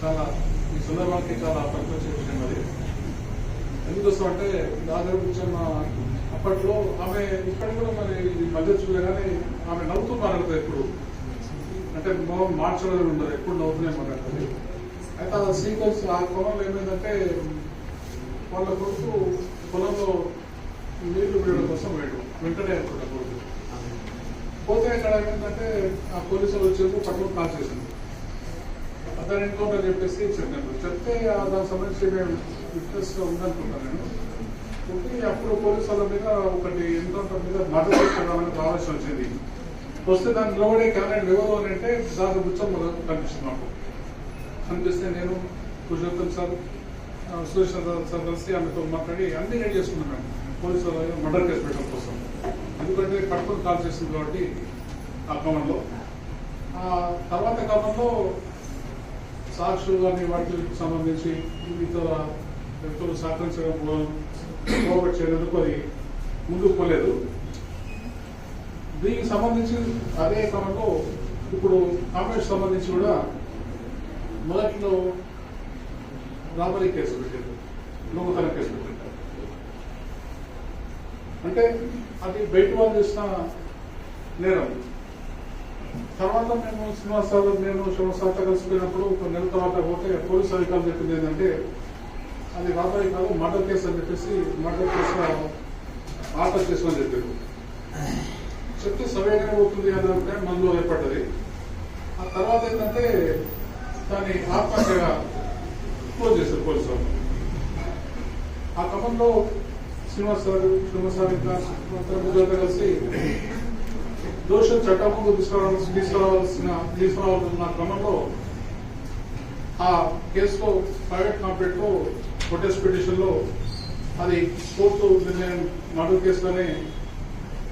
చాలా ఈ సందర్భానికి చాలా పనికొచ్చే విషయం అది. ఎందుకోసం అంటే దాదాపు కూర్చున్న అప్పట్లో ఆమె ఇప్పటి కూడా మరి ఇది మధ్య చూడగానే ఆమె నవ్వుతూ మాట్లాడుతుంది ఎప్పుడు. అంటే మొహం మార్చడం ఉండదు ఎప్పుడు నవ్వుతూనే మాట్లాడుతుంది. అయితే ఆ సీక్వెన్స్ ఆ పొలంలో ఏమైందంటే వాళ్ళ కొడుకు పొలంలో నీళ్ళు వేయడం కోసం వేయడం వెంటనే అనుకుంటారు కొడుకు. పోతే ఇక్కడ ఏంటంటే ఆ పోలీసులు వచ్చేసి పట్టుకుని కాల్ చేసింది అతను ఎన్కౌంటర్ చెప్పేసి చెప్పాను చెప్తే దానికి సంబంధించి మేము విట్నెస్ ఉందనుకుంటాను నేను. ఉంటే అప్పుడు పోలీసు వాళ్ళ మీద ఒకటి ఎన్కౌంటర్ మీద మర్డర్ చేసుకోవడానికి ఆలోచన వచ్చింది. వస్తే దాని నిలబడే క్యాలెండర్ ఎవరు అని అంటే దాని బుచ్చం కనిపిస్తుంది మాకు. కనిపిస్తే నేను పురుషోత్తం సార్ సురేష్ సార్ కలిసి ఆమెతో మాట్లాడి అన్ని రెడీ చేసుకున్నాను మేము. పోలీసు వాళ్ళ మర్డర్ కేసు పెట్టడం కోసం. ఎందుకంటే పట్టుకొని కాల్ చేసింది కాబట్టి ఆ క్రమంలో ఆ తర్వాత క్రమంలో సాక్షులు కానీ వాటికి సంబంధించి ఇతర వ్యక్తులు సహకరించకపోవడం కోఆపరేట్ అది ముందుకు పోలేదు. దీనికి సంబంధించి అదే క్రమంలో ఇప్పుడు కాంగ్రెస్ సంబంధించి కూడా మొదట్లో రాబరీ కేసు పెట్టారు. లోకతన కేసు పెట్టారు. అంటే అది బయట వాళ్ళు చేసిన నేరం. తర్వాత మేము శ్రీనివాసరావు నేను శ్రీనివాసరావుతో కలిసిపోయినప్పుడు ఒక నెల తర్వాత పోతే పోలీస్ అధికారులు చెప్పింది ఏంటంటే అది రాబోయే కాదు మర్డర్ కేసు అని చెప్పేసి మర్డర్ కేసులో ఆర్డర్ చేసామని చెప్పారు. చెప్తే సవ్యంగానే పోతుంది అని అంటే మనలో ఏర్పడ్డది. ఆ తర్వాత ఏంటంటే దాన్ని ఆత్మహత్యగా క్లోజ్ చేశారు పోలీసు వాళ్ళు. ఆ క్రమంలో శ్రీనివాస్ గారు శ్రీనివాస్ గారు ఇంకా కలిసి దోష చట్టం ముందు తీసుకురావాల్సి తీసుకురావాల్సిన తీసుకురావాల్సిన క్రమంలో ఆ కేసులో ప్రైవేట్ కాంప్లైంట్ ప్రొటెస్ట్ పిటిషన్లో అది కోర్టు నిర్ణయం మర్డర్ కేసులోనే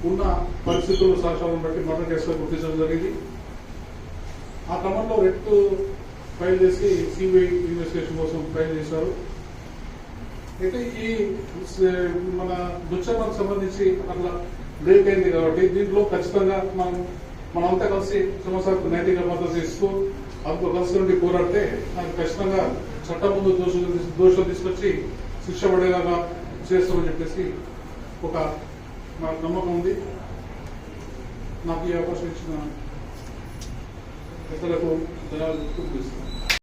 ఉన్న పరిస్థితులు సాక్ష్యాలను బట్టి మర్డర్ కేసులో గుర్తించడం జరిగింది. ఆ క్రమంలో రెట్ ఫైల్ చేసి సిబిఐ ఇన్వెస్టిగేషన్ కోసం ఫైల్ చేశారు. అయితే ఈ మన దుచ్చమ్మకు సంబంధించి అట్లా బ్రేక్ అయింది కాబట్టి దీంట్లో ఖచ్చితంగా మనం మనంతా కలిసి సమస్యకు నైతిక మద్దతు ఇస్తూ అందులో కలిసి నుండి పోరాడితే నాకు ఖచ్చితంగా చట్టం ముందు దోషులు దోషులు తీసుకొచ్చి శిక్ష పడేలాగా చేస్తామని చెప్పేసి ఒక నాకు నమ్మకం ఉంది. నాకు ఈ అవకాశం ఇచ్చిన పెద్దలకు ధన్యవాదాలు